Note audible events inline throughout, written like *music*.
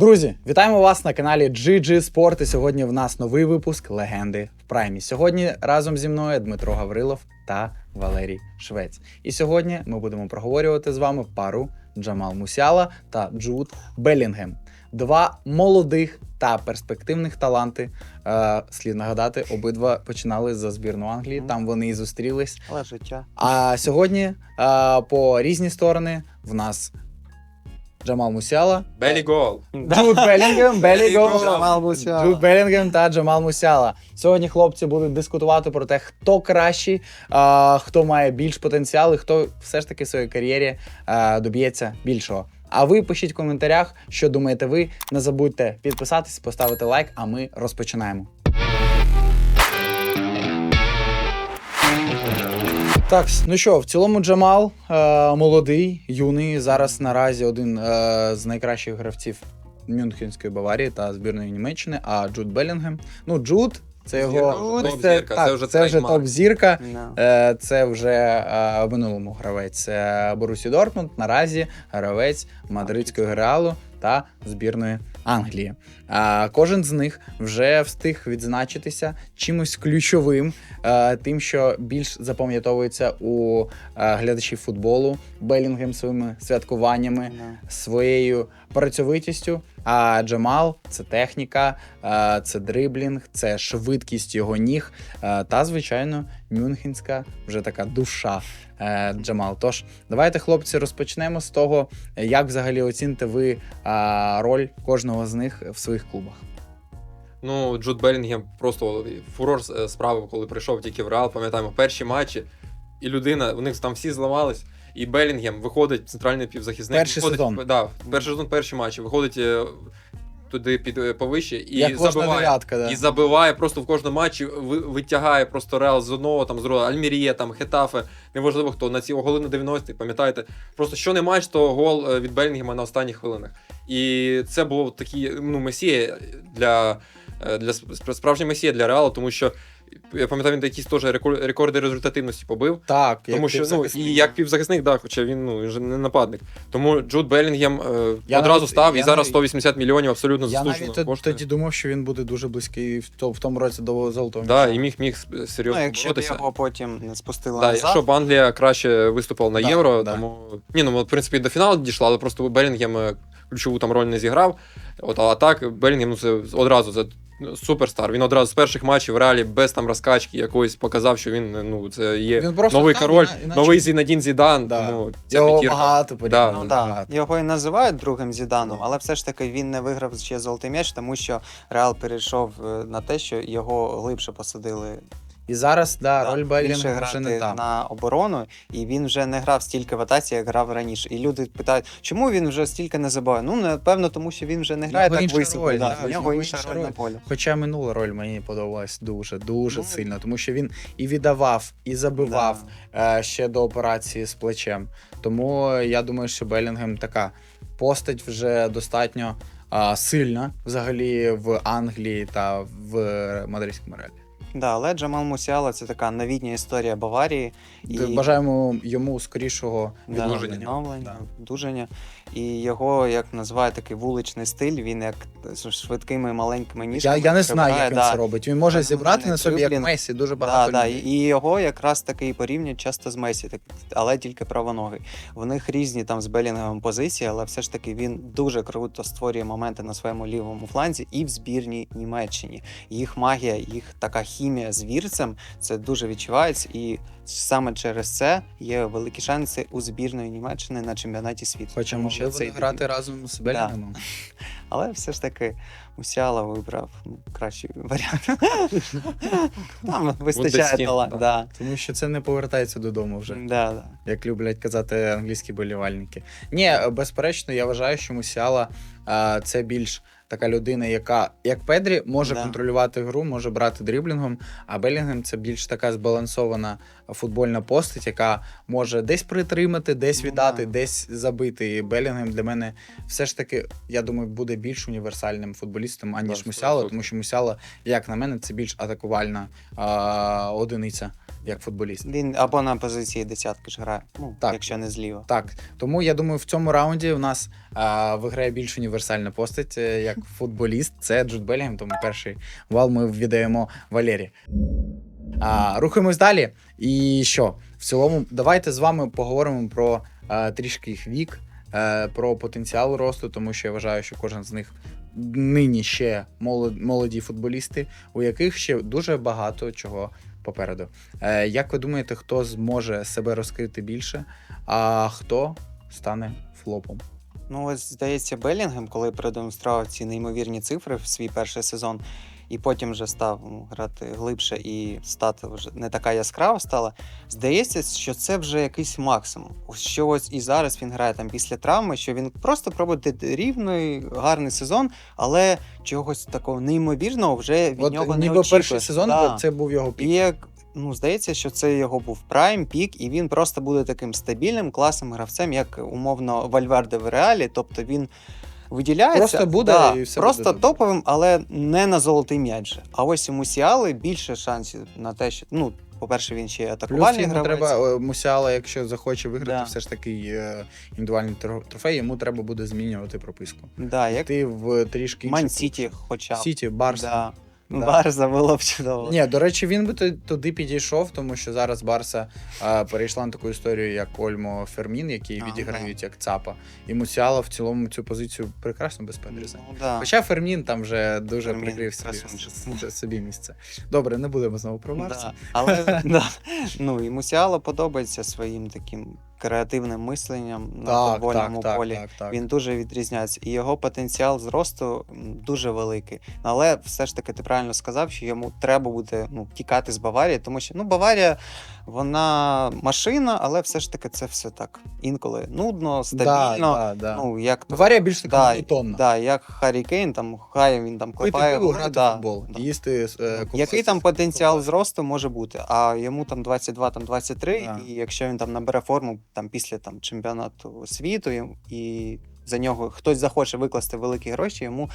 Друзі, вітаємо вас на каналі GG Sport. І сьогодні в нас новий випуск Легенди в Праймі. Сьогодні разом зі мною Дмитро Гаврилов та Валерій Швець. І сьогодні ми будемо проговорювати з вами пару Джамал Мусяла та Джуд Белінгем. Два молодих та перспективних таланти. Е, слід нагадати, обидва починали за збірну Англії. Там вони і зустрілись. Але життя. А сьогодні е, по різні сторони в нас Джамал Мусяла, Белі гол. Джуд Белінгем, Белі Гол, Джамал Мусіала. Джуд Белінгем та Джамал Мусяла. Сьогодні хлопці будуть дискутувати про те, хто кращий, а, хто має більш потенціал і хто все ж таки в своїй кар'єрі а, доб'ється більшого. А ви пишіть в коментарях, що думаєте ви. Не забудьте підписатись, поставити лайк, а ми розпочинаємо. Так, ну що, в цілому Джамал е, молодий, юний. Зараз наразі один е, з найкращих гравців Мюнхенської Баварії та збірної Німеччини. А Джуд Белінгем. Ну, Джуд, це його Зірка, це, топ-зірка, так, це вже це вже топ-зірка. Да. Е, Це вже е, в минулому гравець е, Борусі Дортмунд. Наразі гравець мадридського реалу та збірної Англії. А кожен з них вже встиг відзначитися чимось ключовим, е, тим, що більш запам'ятовується у е, глядачів футболу, Белінгем своїми святкуваннями, своєю працьовитістю. А Джамал це техніка, е, це дриблінг, це швидкість його ніг та, звичайно, мюнхенська вже така душа Джамал. Тож давайте, хлопці, розпочнемо з того, як взагалі оціните ви е, роль кожного з них в своїх клубах. Ну, Джуд Белінгем просто фурор е, справив, коли прийшов тільки в Реал, пам'ятаємо, перші матчі, і людина, у них там всі зламались. І Белінгем виходить центральний півзахисник. Перший виходить, сезон. Да, перший сезон, перші матчі. Виходить е, туди під е, повище і як забиває. дев'ятка, да. І забиває просто в кожному матчі, ви- витягає просто Реал з одного, там з другого, Альміріє, там Хетафе, неважливо хто, на ці голи на 90-х, пам'ятаєте? Просто що не матч, то гол е, від Белінгема на останніх хвилинах. І це було такий ну, месія для, е, для сп- справжній месія для Реалу, тому що я пам'ятаю, він якісь теж рекорди результативності побив. Так, Тому що ну, і як півзахисник, да, хоча він ну, він же не нападник. Тому Джуд Белінгем е, Я одразу навіть- став я і зараз навіть- 180 мільйонів абсолютно я заслужено навіть тоді думав, що він буде дуже близький в, то- в тому році до золотого. Да, і міг міг серйозно Ну, якщо боротися. його потім не спустили Да, назад, якщо б Англія краще виступила на Да, євро, да. тому ні, ну в принципі до фіналу дійшла, але просто Белінгем е, ключову там роль не зіграв. От а так Белінгем ну це одразу це суперстар. Він одразу з перших матчів в реалі без там розкачки якоїсь показав, що він ну це є Він просто новий став, король, іна- іначе- новий Зінадін Зідан. Да. Ну, ця Його п'ятірка. багато Да. Ну, да. Його і називають другим Зіданом, але все ж таки він не виграв ще золотий м'яч, тому що Реал перейшов е, на те, що його глибше посадили. І зараз да, Да, роль Белінгема вже не та. на оборону, і він вже не грав стільки в атаці, як грав раніше. І люди питають, чому він вже стільки не забиває? Ну, напевно, тому що він вже не грає Його так високо. да, да, в нього інша роль роль. на полі. Хоча минула роль мені подобалась дуже, дуже Ну, сильно, тому що він і віддавав, і забивав е, ще до операції з плечем. Тому я думаю, що Белінгем така постать вже достатньо сильна взагалі в Англії та в мадридському реалі. Да, але Джамал Мусіала це така новітня історія Баварії. І... Бажаємо йому скорішого Да, Відновлення. відновлення, Да. одужання. І його, як називають такий вуличний стиль, він як з швидкими маленькими Я, ніжками. я не знаю, як він да. це робить. Він може зібрати на собі як. Месі дуже багато. да, людей. і його якраз таки порівнюють часто з Месі, так, але тільки правоногий. В них різні там з Белінгемом позиції, але все ж таки він дуже круто створює моменти на своєму лівому фланзі і в збірній Німеччині. Їх магія, їх така хімія з вірцем, це дуже відчувається. І саме через це є великі шанси у збірної Німеччини на чемпіонаті світу. Хоча Тому могли що вони грати разом з Белінгемом. *laughs* але все ж таки Мусіала вибрав ну, кращий варіант. *laughs* Там вистачає да. Да. Тому що це не повертається додому вже. Да, да. як люблять казати англійські болівальники. Ні, безперечно, я вважаю, що Мусіала це більш така людина, яка, як Педрі, може Да. контролювати гру, може брати дріблінгом, а Белінгем це більш така збалансована футбольна постать, яка може десь притримати, десь Ну, віддати, да. десь забити. І Белінгем для мене все ж таки, я думаю, буде більш універсальним футболістом, аніж Так, Мусяла, тому що Мусяла, як на мене, це більш атакувальна а, одиниця як футболіст. Він або на позиції десятки ж грає, ну, Так. якщо не зліва. Так, тому я думаю, в цьому раунді у нас а, виграє більш універсальна постать е, як футболіст. Це Джуд Белінгем, тому перший вал ми віддаємо Валері. А, рухаємось далі. І що? В цілому, давайте з вами поговоримо про а, трішки їх вік, е, про потенціал росту, тому що я вважаю, що кожен з них нині ще молод- молоді футболісти, у яких ще дуже багато чого попереду. Е, як ви думаєте, хто зможе себе розкрити більше, а хто стане флопом? Ну, ось здається, Белінгем, коли продемонстрував ці неймовірні цифри в свій перший сезон, і потім вже став ну, грати глибше і стати вже не така яскрава стала. Здається, що це вже якийсь максимум. Що ось і зараз він грає там після травми, що він просто проводить рівний, гарний сезон, але чогось такого неймовірного вже від От нього не ніби очікує. перший сезон Да. це був його І пік. як ну, здається, що це його був прайм, пік, і він просто буде таким стабільним, класним гравцем, як умовно Вальверде в реалі. Тобто він виділяється Просто буде да, і все просто буде добре. топовим, але не на золотий м'яч. А ось у Мусіали більше шансів на те, що ну, по-перше, він ще й Плюс атакувальний йому гравець. треба е, Мусіала, якщо захоче виграти, Да. все ж таки е, індивідуальний тро- трофей, йому треба буде змінювати прописку. Да, як Ти в трішки інший Ман-Сіті хоча б. Сіті, Барс. Да. Ну, Да. Барса було б чудово. Ні, до речі, він би ту- туди підійшов, тому що зараз Барса а, перейшла на таку історію, як Ольмо Фермін, які А, відіграють як ЦАПа. І Мусіала в цілому цю позицію прекрасно без Педрі. Ну, да. Хоча Фермін там вже дуже Фермін прикрив собі, собі місце. Добре, не будемо знову про Барса. Да, але *laughs* да. ну, і Мусіала подобається своїм таким креативним мисленням на Так, футбольному так, полі. так, так. Він дуже відрізняється, і його потенціал зросту дуже великий. Але все ж таки ти правильно сказав, що йому треба буде ну, тікати з Баварії, тому що ну, Баварія вона машина, але все ж таки це все так інколи нудно, стабільно. Да, да, да. Ну, як Баварія більш така да, монотонна. да, як Харі Кейн, там хай він там Пити клепає. пиво, грати да, футбол, да. їсти е. Який там потенціал зросту може бути? А йому там 22, там 23, Да. і якщо він там набере форму там після там чемпіонату світу, і- і за нього хтось захоче викласти великі гроші, йому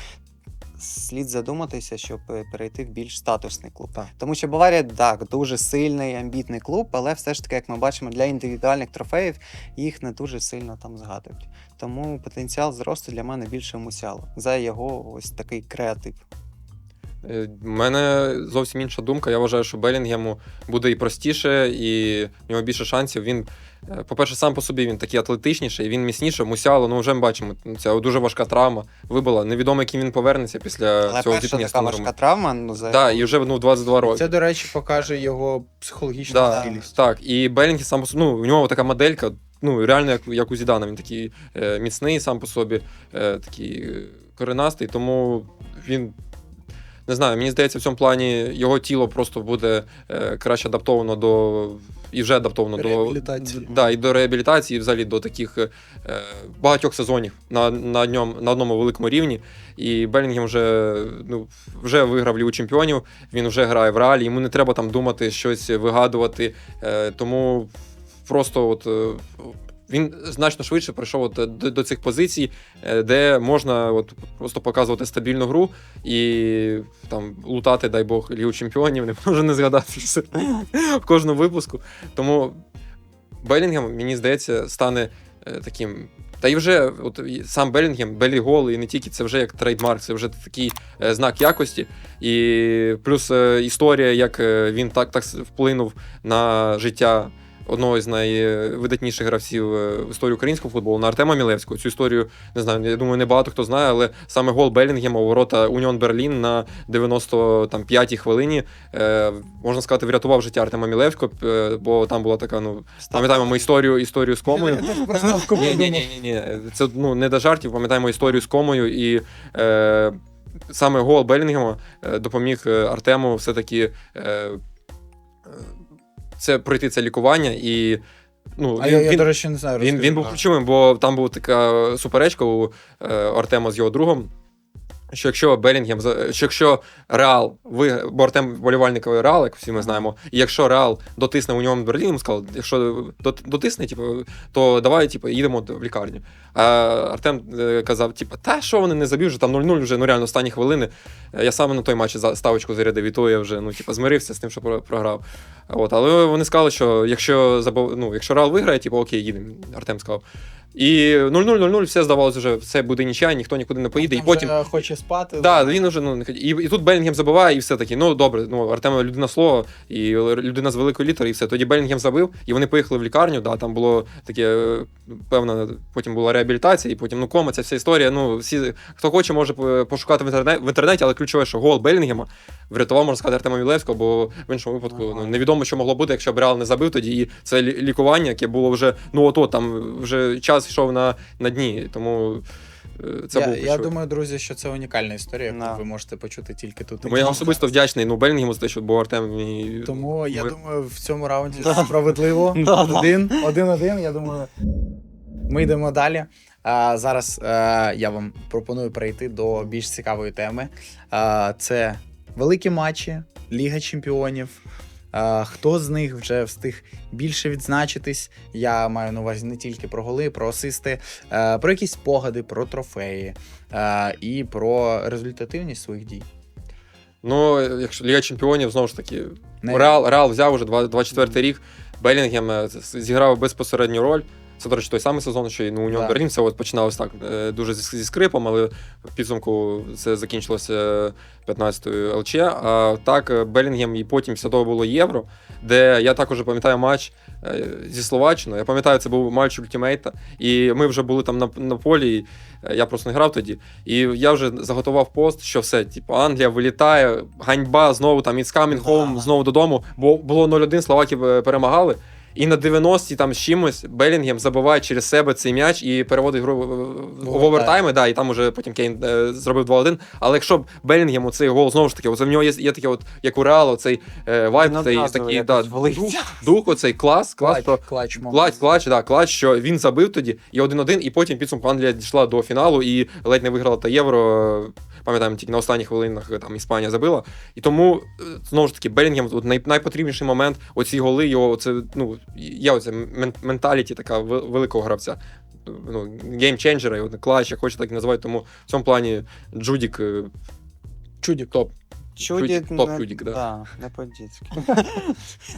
слід задуматися, щоб е, перейти в більш статусний клуб. Так. Тому що Баварія так дуже сильний, амбітний клуб, але все ж таки, як ми бачимо, для індивідуальних трофеїв їх не дуже сильно там згадують. Тому потенціал зросту для мене більше мусяло за його ось такий креатив. Е, У мене зовсім інша думка. Я вважаю, що Белінгему буде і простіше, і в нього більше шансів. Він, е, по-перше, сам по собі він такий атлетичніший, він міцніший. Мусяло, ну вже ми бачимо, це дуже важка травма вибила. Невідомо, яким він повернеться після Але цього перша зіткнення з така важка травма, ну за Так, і вже ну, 22 роки. Це, до речі, покаже його психологічну Да, зрілість. так, і Белінгі сам по собі, ну, у нього така моделька, ну, реально, як, як у Зідана, він такий е, міцний сам по собі, е, такий е, коренастий, тому він. Не знаю, мені здається, в цьому плані його тіло просто буде е, краще адаптовано до. І вже адаптовано до да, і до реабілітації, і взагалі до таких е, багатьох сезонів на, на, ньому, на одному великому рівні. І Белінгем вже, ну, вже виграв Лігу чемпіонів, він вже грає в реалі, йому не треба там думати щось вигадувати. Е, тому просто от. Е, Він значно швидше прийшов от до, до цих позицій, е, де можна от просто показувати стабільну гру і там лутати, дай Бог, Лігу чемпіонів, не можу не згадати все в кожному випуску. Тому Белінгем, мені здається, стане е, таким. Та й вже от сам Белінгем, Белі Гол, і не тільки це вже як трейдмарк, це вже такий е, знак якості. І плюс е, історія, як е, він так, так вплинув на життя одного з найвидатніших гравців е, в історії українського футболу на Артема Мілевського. Цю історію не знаю, я думаю, не багато хто знає, але саме гол Белінгема у ворота Уніон Берлін на 95-й хвилині, е, можна сказати, врятував життя Артема Мілевського, е, бо там була така, ну, пам'ятаємо ми історію, історію з комою. Ні, ні, ні, ні. Це ну не до жартів. Пам'ятаємо історію з комою, і е, саме гол Белінгема допоміг Артему все-таки це пройти це лікування. І ну, А він, я, я, він, до речі, не знаю. він, він був ключовим, бо там була така суперечка у е, Артема з його другом. Що якщо Белінгем, що якщо Реал, ви, бо Артем вболівальник Реал, як всі ми знаємо, і якщо Реал дотисне у ньому Берлін, сказали, якщо дотисне, типу, то давай типу, їдемо в лікарню. А Артем е, казав, типу, та що вони не заб'ють, вже там 0-0, вже ну реально останні хвилини. Е, Я саме на той матч за- ставочку зарядив, і то я вже ну, типу, змирився з тим, що програв. От, але вони сказали, що якщо ну, якщо Реал виграє, типу, окей, їдемо. Артем сказав. І 0-0-0-0, все здавалося вже, все буде нічия, ніхто нікуди не поїде. І потім. вже хоче спати. Так, він уже ну не хотів. І, і тут Белінгем забиває, і все таки. Ну добре, ну Артема людина слова, і людина з великої літери, і все. Тоді Белінгем забив, і вони поїхали в лікарню. Да, там було таке е, певна, потім була реабілітація, і потім ну кома, ця вся історія. Ну всі, хто хоче, може пошукати в інтернеті, в інтернеті, але ключове, що гол Белінгема врятував, можна сказати, Артема Мілевського, бо в іншому випадку Ага. ну, невідомо, що могло бути, якщо б Реал не забив тоді. І це лікування, яке було вже ну от там вже час йшов на, на дні. Тому це я, був я думаю, друзі, що це унікальна історія, яку Да. ви можете почути тільки тут. Тому я особисто вдячний ну, Белінгему за те, що був Артем. І... Тому я думаю, в цьому раунді Да. справедливо. *laughs* Да. Один, один-один. Я думаю, ми йдемо далі. А, зараз е, я вам пропоную перейти до більш цікавої теми. А, це великі матчі, Ліга Чемпіонів. Хто з них вже встиг більше відзначитись? Я маю на увазі не тільки про голи, про асисти, е, про якісь спогади, про трофеї е, і про результативність своїх дій. Ну, якщо Ліга Чемпіонів, знову ж таки, Не- Реал, Реал взяв уже 24 рік. Белінгем е, зіграв безпосередню роль. Це, до речі, той самий сезон, що й ну, у нього Да. Берлін все от починалось так е, дуже зі, зі скрипом, але в підсумку це закінчилося 15-ю ЛЧ. А так, е, Белінгем і потім після того було Євро, де я також пам'ятаю матч е, зі Словаччиною. Я пам'ятаю, це був матч ультимейта, і ми вже були там на, на полі. і, Я просто не грав тоді. І я вже заготував пост, що все, типу, Англія вилітає, ганьба, знову там it's coming home, знову додому. Бо було 0-1, словаків е, перемагали. І на 90-ті там з чимось Белінгем забиває через себе цей м'яч і переводить гру в- овертайми, да, і там уже потім Кейн е, зробив 2-1. Але якщо б Белінгему цей гол знову ж таки, оце в нього є, є таке, от, як у Реалу, цей е, вайб, цей такий да, дух, дух, оцей клас, клас, Клач, клач. Клач, клач, да, клач, що він забив тоді і 1-1, і потім підсумку Англія дійшла до фіналу і ледь не виграла та євро. Пам'ятаємо, тільки на останніх хвилинах е, там Іспанія забила. І тому е, знову ж таки Белінгем от най, найпотрібніший момент. Оці голи, його це ну є оця менталіті така великого гравця. Ну, геймченджера, як хоче так і називати, Тому в цьому плані Джудік е, Чудік. топ. Чудік, Чудік, топ не- Чудік, да. Да, не по-дітськи. *laughs*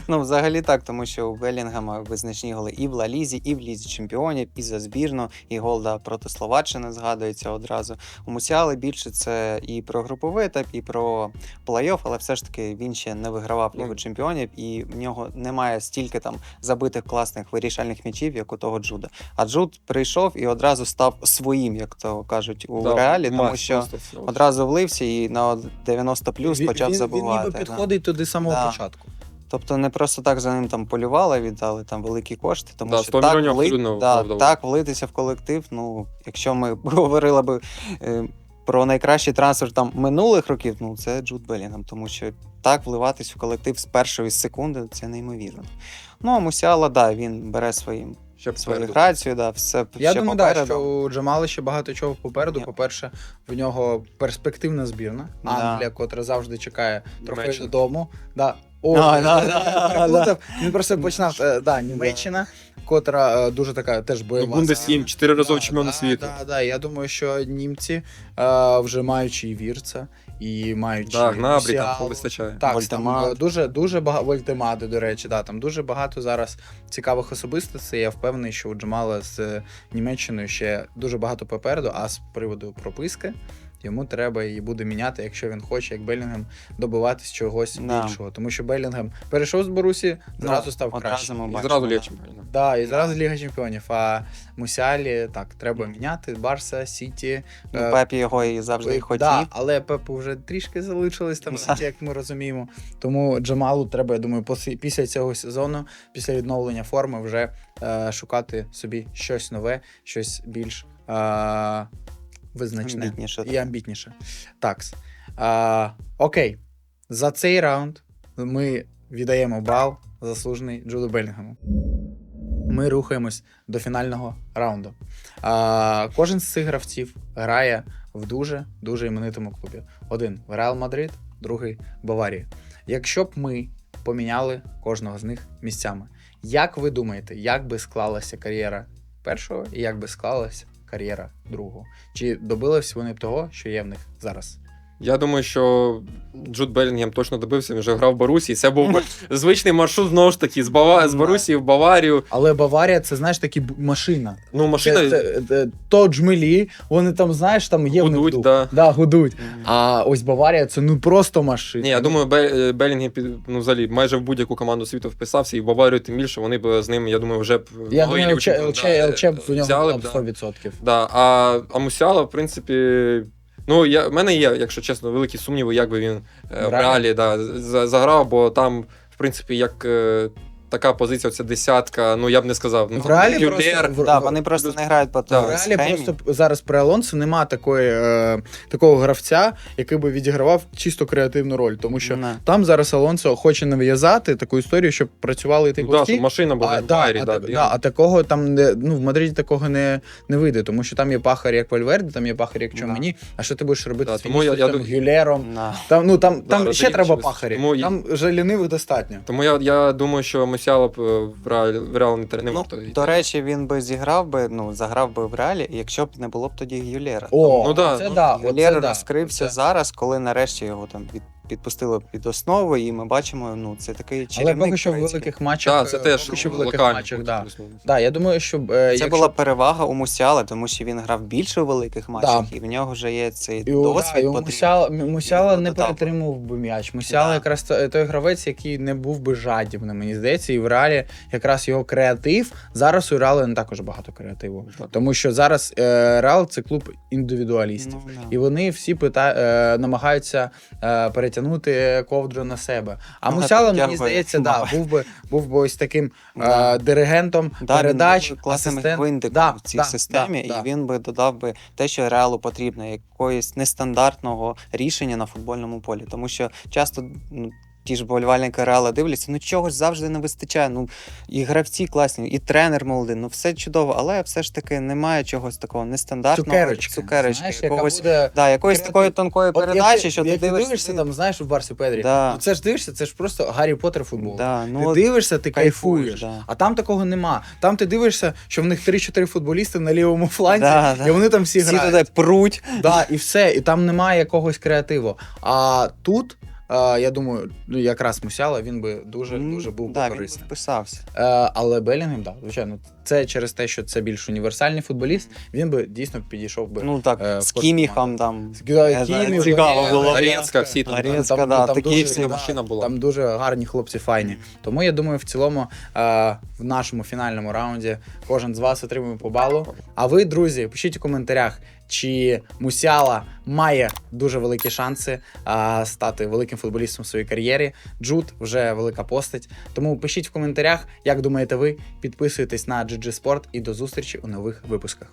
ну, взагалі так, тому що у Белінгема визначні голи і в Ла Лізі, і в Лізі Чемпіонів, і за збірну, і гол да, проти Словаччини згадується одразу. У Мусіали більше це і про груповий етап, і про плей-офф, але все ж таки він ще не вигравав Лігу. Чемпіонів, і в нього немає стільки там забитих класних вирішальних м'ячів, як у того Джуда. А Джуд прийшов і одразу став своїм, як то кажуть, у Да, реалі, тому що. Одразу влився і на 90 плюс Він- почав він, забувати. Він ніби підходить туди з самого Да. початку. Тобто не просто так за ним там полювали, віддали там великі кошти, тому Да, що так, вли... да, так влитися в колектив. Ну, якщо ми *laughs* говорили би е, про найкращий трансфер там минулих років, ну це Джуд Белінгем, тому що так вливатись в колектив з першої секунди це неймовірно. Ну, а Мусіала, да, він бере своїм Ще свою попереду. грацію, да, все Я ще думаю, да, що у Джамала ще багато чого попереду. Ні. По-перше, в нього перспективна збірна. Да. Англія, котра завжди чекає трофей додому. Да. О, Да, я да, да, переплутав. Він просто починав. е, Да, Німеччина, котра е, дуже така теж Ну, бойова. Бундесім, чотириразовий чемпіон світу. Да, да, я думаю, що німці, е, вже маючи і Вірца, і маючи Так, Гнабрі там Мусіалу, вистачає. Так, там е, дуже дуже багато Вольтемади, до речі, да, там дуже багато зараз цікавих особистостей. Я впевнений, що у Джамала з е, Німеччиною ще дуже багато попереду. А з приводу прописки йому треба її буде міняти, якщо він хоче, як Белінгем, добиватись чогось Да. більшого. Тому що Белінгем перейшов з Борусі, зразу Ну, став одразу краще. І зразу да. Ліга чемпіонів. Да, і зразу Ліга Чемпіонів. А Мусіалі так треба міняти. Барса, Сіті. Ну, е, Пепі його і завжди Ой, хотів. Да, але Пепу вже трішки залишились там, Да. як ми розуміємо. Тому Джамалу треба, я думаю, після цього сезону, після відновлення форми, вже е, шукати собі щось нове, щось більш е, визначне Амбітніше, і амбітніше. Так. Е, окей. За цей раунд ми віддаємо бал заслужений Джуду Белінгему. ми рухаємось до фінального раунду. А, кожен з цих гравців грає в дуже дуже іменитому клубі. Один в Реал Мадрид, другий в Баварії. Якщо б ми поміняли кожного з них місцями, як ви думаєте, як би склалася кар'єра першого і як би склалася кар'єра другого? Чи добились вони того, що є в них зараз? Я думаю, що Джуд Белінгем точно добився, він вже грав в Барусі. Це був звичний маршрут знову ж таки з, Бава... з Барусі в Баварію. Але Баварія це знаєш такі б- машина. Ну, машина. Це, це, це, то джмелі, вони там, знаєш, там є в них Гудуть, дух. да. Да, гудуть. А ось Баварія це ну просто машина. Ні, я думаю, Бе- Белінгем під ну, взагалі майже в будь-яку команду світу вписався, і в Баварію тим більше вони б з ним, я думаю, вже б Я могли думаю, ЛЧ, ЛЧ, да, ЛЧ, ЛЧ в нього взяли там б, да. 100%. Да, а, а Мусіала, в принципі. Ну, я, в мене є, якщо чесно, великі сумніви, як би він е, В реалі да, за- заграв, бо там, в принципі, як е, така позиція, оця десятка, ну я б не сказав. Ну, В реалі Юлєр, просто- в- Да, вони просто не грають по Да, В той реалі схемі. просто зараз при Алонсо нема такої, е, такого гравця, який би відігравав чисто креативну роль. Тому що Не. там зараз Алонсо хоче нав'язати таку історію, щоб працювали ну, да, щоб машина була А, в да, Байрі, а, да, так- да, а такого там не ну в Мадриді такого не, не вийде, тому що там є пахар як Вальверде, там є пахар як Да. Чомені. А що ти будеш робити Да, з тому я- я Вінісіусом, дум- Гюлером? На. Там ну там, Да, там ще Родрігес треба ще пахарів. тому я- Там вже лінивих достатньо. Тому я, я думаю, що Мусіала б е, в реалі, в реал не, тр- Ну, варто до речі, він би зіграв би, ну, заграв би в реалі, якщо б не було б тоді Гюлєра. О, Ну да, це ну, да, Гюлєр це да. розкрився Це- зараз, коли нарешті його там під, підпустили під основу, і ми бачимо, ну, це такий Але поки що в великих матчах. Да, це е, теж поки що в великих локально. матчах, да. Да, я думаю, що е, Це якщо... була перевага у Мусіала, тому що він грав більше у великих матчах, і в нього вже є цей І, да, досвід. і потрібний. Мусяла, Мусяла не перетримував би м'яч. Мусяла Да. якраз той гравець, який не був би жадібним, мені здається, і в реалі якраз його креатив. Зараз у Реалу не також багато креативу. Так. Тому що зараз е, Реал це клуб індивідуалістів. Ну, да. І вони всі пита... е, намагаються е, перетягнути ковдру на себе. А Ну, Мусяла, мені здається, да, був би був би ось таким Да. е, диригентом Да, передач, класним асистент. гвинтиком Да, в цій да, системі, да, да. і він би додав би те, що реалу потрібно, якоїсь нестандартного рішення на футбольному полі. Тому що часто ну, ті ж болівальники реала дивляться, ну чогось завжди не вистачає. Ну і гравці класні, і тренер молодий, ну все чудово, але все ж таки немає чогось такого нестандартного Цукерочка. цукерочки, знаєш, яка буде Да, якоїсь креатив. такої тонкої От як передачі, ти- що ти як дивишся. дивишся там, знаєш, в Барсі Педрі. Да. Ну це ж дивишся, це ж просто Гаррі Поттер футбол. Да, ну, ти от дивишся, ти кайфуєш, кайфуєш. да. А там такого нема. Там ти дивишся, що в них 3-4 футболісти на лівому фланзі, Да, да. і вони там всі, всі грають. туди пруть. Да, і все, і там немає якогось креативу. А тут, е, я думаю, ну якраз Мусяла він би дуже дуже був да, корисним. вписався. Е, але Белінгем, да, звичайно, це через те, що це більш універсальний футболіст. Він би дійсно підійшов би. Ну так, е, з Кіміхом там. Кіміх, цікаво було. Аренська, всі там. Аренська, там- да, там такі дуже- всі. да, машина була. Там дуже гарні хлопці файні. Тому я думаю, в цілому е, в нашому фінальному раунді кожен з вас отримує по балу. А ви, друзі, пишіть у коментарях, чи Мусяла має дуже великі шанси а, стати великим футболістом в своїй кар'єрі. Джуд вже велика постать. Тому пишіть в коментарях, як думаєте ви. Підписуйтесь на GG Sport і до зустрічі у нових випусках.